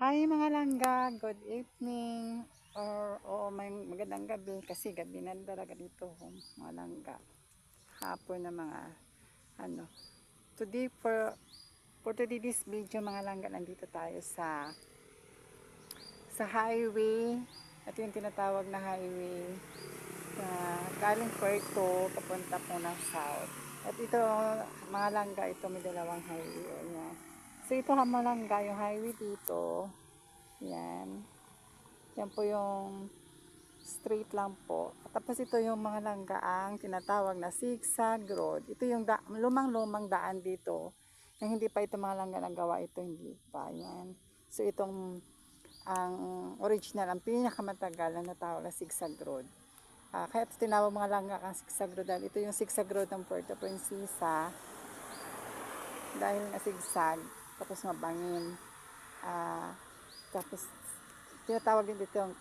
Hi mga langga, good evening or o may magandang gabi kasi gabi na talaga dito oh, mga langga. Hapon na mga ano. Today for for today this video mga langga nandito tayo sa sa highway. Ito yung tinatawag na highway na galing Puerto papunta po ng south. At ito mga langga ito may dalawang highway. O, yan. So ito Hamalanga, yung highway dito. Yan. Yan po yung straight lang po. Tapos ito yung mga langgaang tinatawag na zigzag road. Ito yung da- lumang-lumang daan dito. Na hindi pa ito mga langga nagawa, ito hindi pa. Yan. So itong ang original, ang pinakamatagal na natawag na zigzag road. Ah, kaya ito tinawag mga langga ang zigzag road dahil ito yung zigzag road ng Puerto Princesa dahil nga zigzag tapos mabangin ah tapos tinatawag din dito yung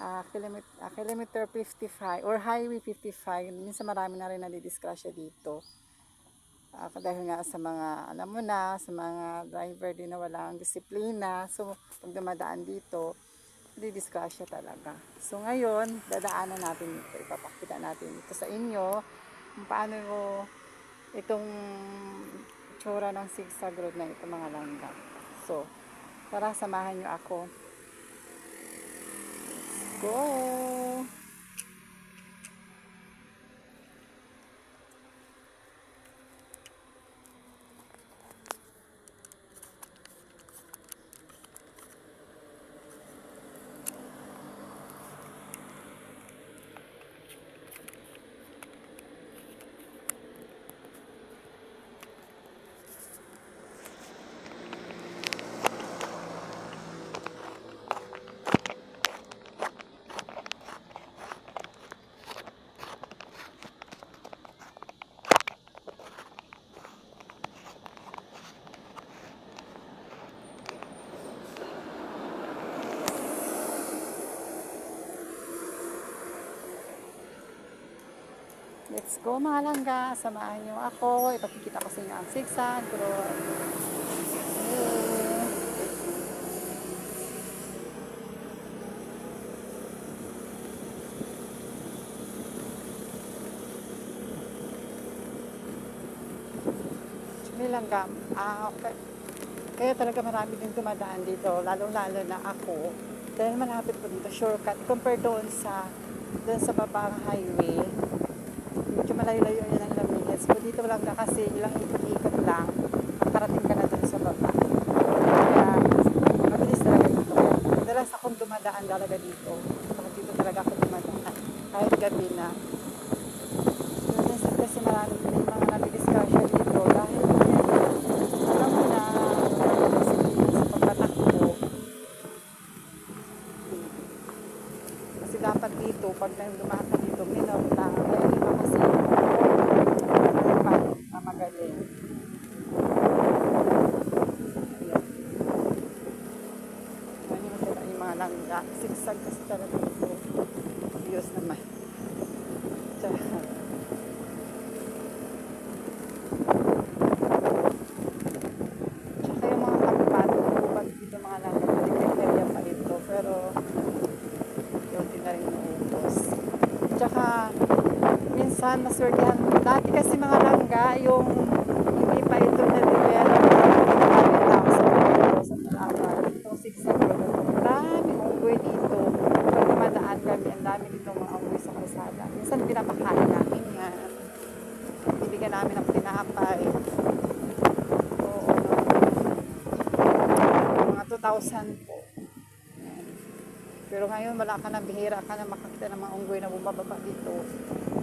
ah, kilometer, ah, kilometer 55 or highway 55 minsan marami na rin nadidiskrasya dito. Ah, dahil nga sa mga alam mo na sa mga driver din na walang disiplina. So pag dumadaan dito nadidiskrasya talaga. So ngayon dadaanan natin ito ipapakita natin ito sa inyo kung paano itong tsura ng zigzag road na ito mga langga. So, tara samahan nyo ako. Let's go! Let's go mga langga. Samahan nyo ako. Ipakikita ko sa inyo ang zigzag road. Yay! Hindi lang gam. Ah, okay. Kaya talaga marami din dumadaan dito, lalo-lalo na ako. Dahil malapit po dito, shortcut. Compare doon sa doon sa babang highway. Malayo-layo ang ilang minutes. Pero dito lang na kasi ilang ikot-ikot lang. Makarating ka na doon sa baba. Kaya mabilis talaga dito. Madalas akong dumadaan talaga dito. Dito talaga ako dumadaan. Kahit gabi na. Minsan kasi marami mga nabidiscussion dito dahil alam mo na sa pagpatakbo kasi dapat dito pag nang dumaan dito minor lang kaya iba kasi na magaling Ayan. Ayan yung mga langga sigsag kasi talaga dito Diyos naman Tsaka Tsaka yung mga kapatid ko pag dito mga nagkakalikarya pa ito. Pero yun din na rin naubos. Tsaka minsan maswertihan. Dati kasi mga langga yung hindi pa ito sa Palawan. Itong sigsag road. Marami unggoy dito. Pag kami, ang dami dito mga unggoy sa kalsada. Minsan pinapakain namin yan. Bibigyan namin ng tinapay. Oo, mga 2,000 po. Pero ngayon wala ka na, bihira ka na makakita ng mga unggoy na bumababa dito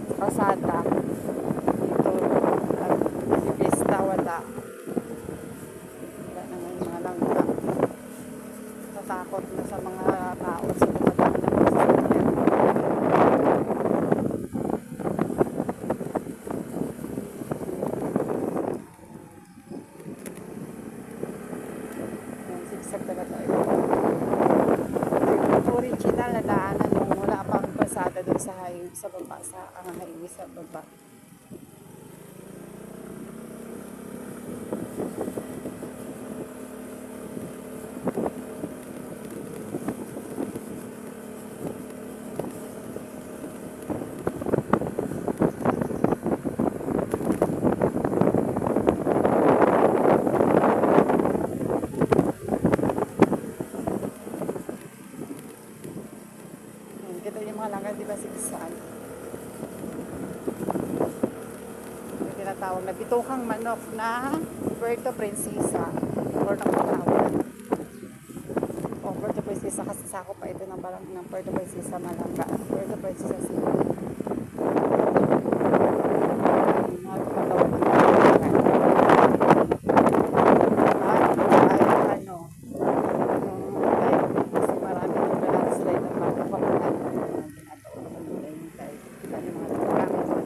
sa kalsada. Dito, si Vista, wala. Wala na ngayon mga langga. Natakot na sa mga tao sa dumadaan ng mga sasakyan. Yan, zigzag talaga ito. Ito original na daanan nung wala pang pasada doon sa sa baba, sa ang highway sa baba. Na bitukang manok na Puerto Princesa or ng Palawan. O Puerto Princesa kasi sako pa ito ng, barang, ng Puerto Princesa Malanga. Puerto Princesa City. Mga Palawan ng Palawan. At ay ano, yung tayo kasi marami ng landslide at mga kapakulan ng mga ginagawa ng mga yung tayo. Kita niyo mga nagkakamit mo.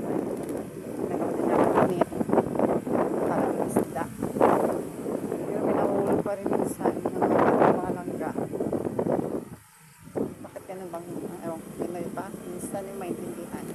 Nagawa din ng kamit. Parang isda. Pero may nahulog pa rin minsan yung mga mga langga. Bakit ganun bang, ewan ko, Pinoy pa? Minsan yung maintindihan.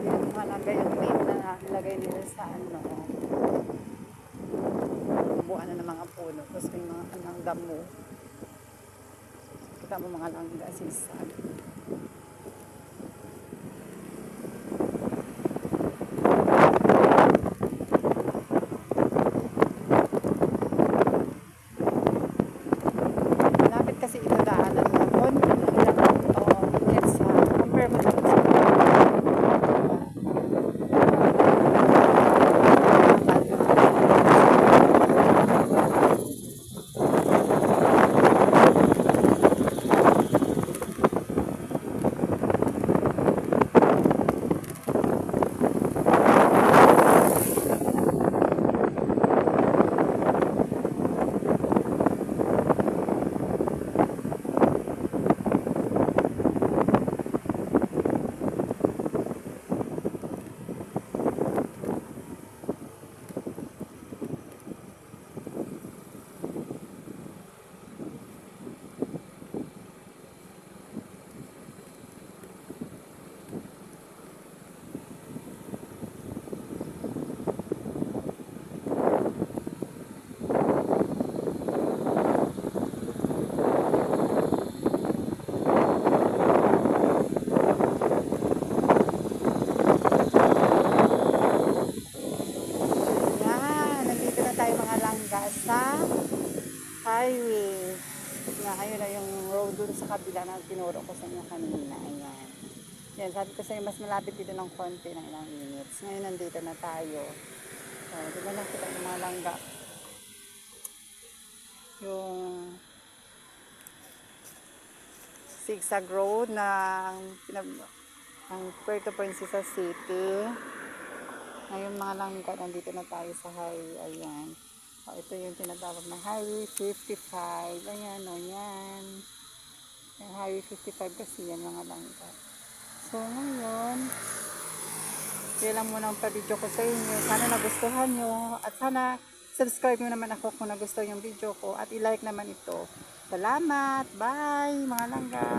Yung malagay yung meat na nilagay nila sa ano. Buwan na ng mga puno. Tapos may mga anong damo. Kita mo mga langga sisan. Malapit kasi ito daanan na konti lang ilang uh, minutes sa compare mo dapat sa Yan, nandito na tayo mga langga sa highway. Na ayun na yung road dun sa kabila na tinuro ko sa inyo kanina. Ayan. Yan, sabi ko sa inyo, mas malapit dito ng konti ng ilang minutes. Ngayon nandito na tayo. So, di ba nakita ng mga langga? Yung zigzag road ng pinag- ng Puerto Princesa City. Ngayon mga langga, nandito na tayo sa highway. Ayan. O, ito yung tinatawag na Highway 55. Ayan, o yan. Yung Highway 55 kasi yan mga langga. So ngayon, kaya lang muna ang pa-video ko sa inyo. Sana nagustuhan nyo. At sana subscribe nyo naman ako kung nagustuhan yung video ko. At i-like naman ito. Salamat. Bye mga langga.